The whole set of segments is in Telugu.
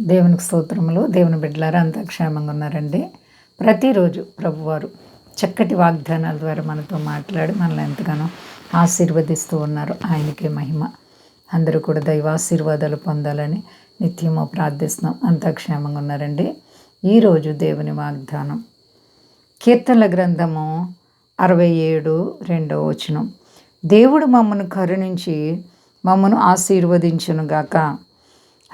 దేవునికి స్తోత్రములు. దేవుని బిడ్డలారా అంతా క్షేమంగా ఉన్నారండి. ప్రతిరోజు ప్రభువారు చక్కటి వాగ్దానాల ద్వారా మనతో మాట్లాడి మనల్ని ఎంతగానో ఆశీర్వదిస్తూ ఉన్నారు. ఆయనకే మహిమ. అందరూ కూడా దైవాశీర్వాదాలు పొందాలని నిత్యము ప్రార్థిస్తున్నాం. అంతా క్షేమంగా ఉన్నారండి. ఈరోజు దేవుని వాగ్దానం. కీర్తనల గ్రంథము అరవై ఏడు రెండవ వచనం. దేవుడు మమ్మను కరుణించి మమ్మను ఆశీర్వదించునుగాక.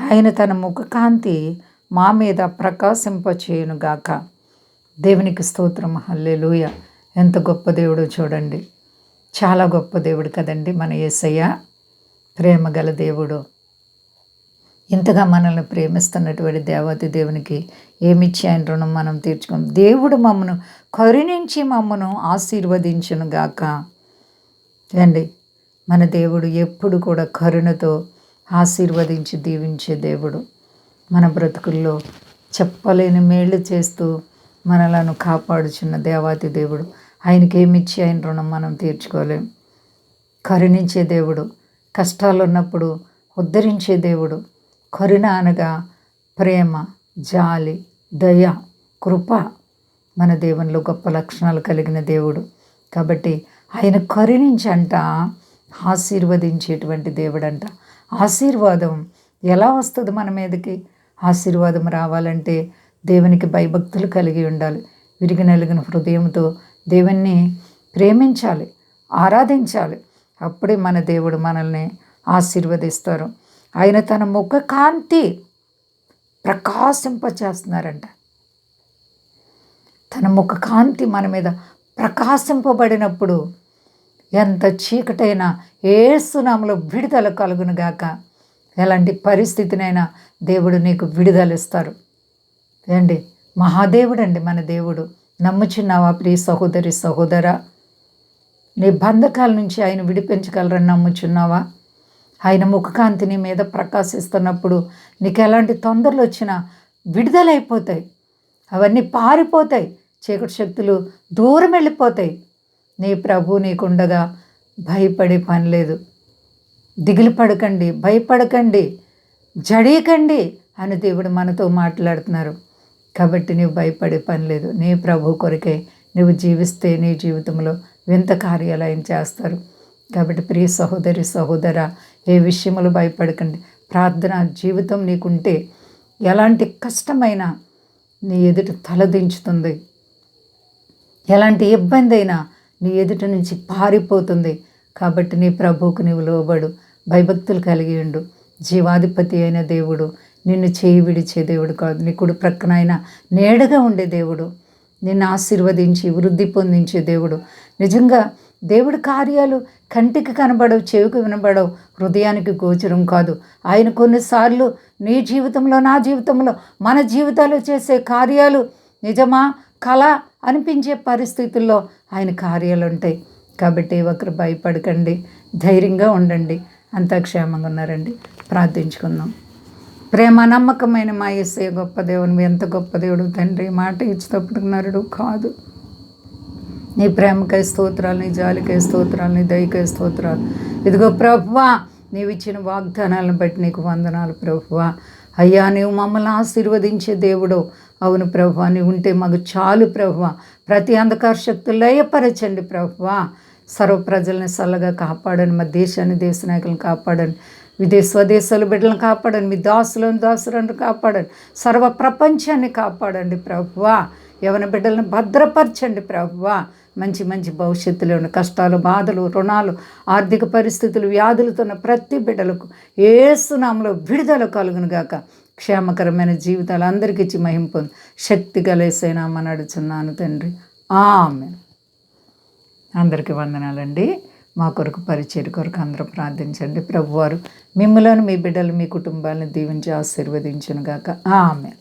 ఆయన తన ముఖకాంతి మా మీద ప్రకాశింపచేయునుగాక. దేవునికి స్తోత్రం. హల్లెలూయ. ఎంత గొప్ప దేవుడో చూడండి. చాలా గొప్ప దేవుడు కదండి మన ఏసయ్య. ప్రేమ గల దేవుడు. ఇంతగా మనల్ని ప్రేమిస్తున్నటువంటి దేవతి దేవునికి ఏమిచ్చి ఆయన రుణం మనం తీర్చుకోం? దేవుడు మమ్మను కరుణించి మమ్మను ఆశీర్వదించునుగాక. అండి మన దేవుడు ఎప్పుడు కూడా కరుణతో ఆశీర్వదించి దీవించే దేవుడు. మన బ్రతుకుల్లో చెప్పలేని మేళ్ళు చేస్తూ మనలను కాపాడుచున్న దేవాతి దేవుడు. ఆయనకి ఏమిచ్చి ఆయన రుణం మనం తీర్చుకోలేం. కరుణించే దేవుడు కష్టాలు ఉన్నప్పుడు ఉద్ధరించే దేవుడు. కరుణ అనగా ప్రేమ జాలి దయ కృప మన దేవునిలో గొప్ప లక్షణాలు కలిగిన దేవుడు. కాబట్టి ఆయన కరుణించంట ఆశీర్వదించేటువంటి దేవుడంట. ఆశీర్వాదం ఎలా వస్తుంది మన మీదకి? ఆశీర్వాదం రావాలంటే దేవునికి భయభక్తులు కలిగి ఉండాలి. విరిగి నలిగిన హృదయంతో దేవుణ్ణి ప్రేమించాలి ఆరాధించాలి. అప్పుడే మన దేవుడు మనల్ని ఆశీర్వదిస్తారు. ఆయన తన ముఖ కాంతి ప్రకాశింపచేస్తున్నారంట. తన ముఖ కాంతి మన మీద ప్రకాశింపబడినప్పుడు ఎంత చీకటైనా ఏసునామలో విడుదల కలుగునుగాక. ఎలాంటి పరిస్థితినైనా దేవుడు నీకు విడుదలిస్తారు. ఏండి మహాదేవుడు అండి మన దేవుడు. నమ్ముచున్నావా ప్రియ సహోదరి సహోదరా? నీ బంధకాల నుంచి ఆయన విడిపించగలరని నమ్ముచున్నావా? ఆయన ముఖకాంతి నీ మీద ప్రకాశిస్తున్నప్పుడు నీకు ఎలాంటి తొందరలు వచ్చినా విడుదలైపోతాయి. అవన్నీ పారిపోతాయి. చీకటి శక్తులు దూరం వెళ్ళిపోతాయి. నీ ప్రభు నీకుండగా భయపడే పని లేదు. దిగులు పడకండి భయపడకండి జడీకండి అని దేవుడు మనతో మాట్లాడుతున్నారు. కాబట్టి నీవు భయపడే పని లేదు. నీ ప్రభు కొరకే నువ్వు జీవిస్తే నీ జీవితంలో వింత కార్యాలు ఆయన చేస్తారు. కాబట్టి ప్రియ సహోదరి సహోదర ఏ విషయంలో భయపడకండి. ప్రార్థన జీవితం నీకుంటే ఎలాంటి కష్టమైనా నీ ఎదుట తలదించుతుంది. ఎలాంటి ఇబ్బంది అయినా నీ ఎదుట నుంచి పారిపోతుంది. కాబట్టి నీ ప్రభువుకు నీవు లోబడు భయభక్తులు కలిగి ఉండు. జీవాధిపతి అయిన దేవుడు నిన్ను చేయి విడిచే దేవుడు కాదు. నీ కుడి ప్రక్కన ఆయన నేడగా ఉండే దేవుడు. నిన్ను ఆశీర్వదించి వృద్ధి పొందించే దేవుడు. నిజంగా దేవుడి కార్యాలు కంటికి కనబడవు చెవికి వినబడవు హృదయానికి గోచరం కాదు. ఆయన కొన్నిసార్లు నీ జీవితంలో నా జీవితంలో మన జీవితాలు చేసే కార్యాలు నిజమా కళ అనిపించే పరిస్థితుల్లో ఆయన కార్యాలు ఉంటాయి కాబట్టి ఒకరు భయపడకండి. ధైర్యంగా ఉండండి. అంతా క్షేమంగా ఉన్నారండి. ప్రార్థించుకుందాం. ప్రేమ నమ్మకమైన మా ఎస్ఏ గొప్ప దేవుని ఎంత గొప్ప దేవుడు తండ్రి. మాట ఇచ్చేటప్పుడు నరుడు కాదు. నీ ప్రేమకై స్తోత్రాలు నీ జాలికై స్తోత్రాలు నీ దయకై స్తోత్రాలు. ఇదిగో ప్రభువా నీవు ఇచ్చిన వాగ్దానాలను బట్టి నీకు వందనాలు ప్రభువా. అయ్యా నీవు మమ్మల్ని ఆశీర్వదించే దేవుడు. అవును ప్రభువా అని ఉంటే మాకు చాలు ప్రభు. ప్రతి అంధకార శక్తులు లయపరచండి ప్రభు. సర్వ ప్రజల్ని చల్లగా కాపాడండి మా దేశాన్ని దేశ నాయకులను కాపాడండి. విదేశ స్వదేశాలు బిడ్డలను కాపాడండి మీ దాసులను దాసులను కాపాడండి. సర్వ ప్రపంచాన్ని కాపాడండి ప్రభువా యవన బిడ్డలను భద్రపరచండి ప్రభువా మంచి మంచి భవిష్యత్తులో ఉన్న కష్టాలు బాధలు రుణాలు ఆర్థిక పరిస్థితులు వ్యాధులతో ఉన్న ప్రతి బిడ్డలకు ఏసునామలో విడుదల కలుగునుగాక క్షేమకరమైన జీవితాలు అందరికీ ఇచ్చి మహిం పొంది. శక్తి గలేసైనామని నడుచున్నాను తండ్రి. ఆమె అందరికీ వందనాలండి. మా కొరకు పరిచయం కొరకు అందరూ ప్రార్థించండి. ప్రభువారు మిమ్మలను మీ బిడ్డలు మీ కుటుంబాలను దీవించి ఆశీర్వదించను గాక ఆమె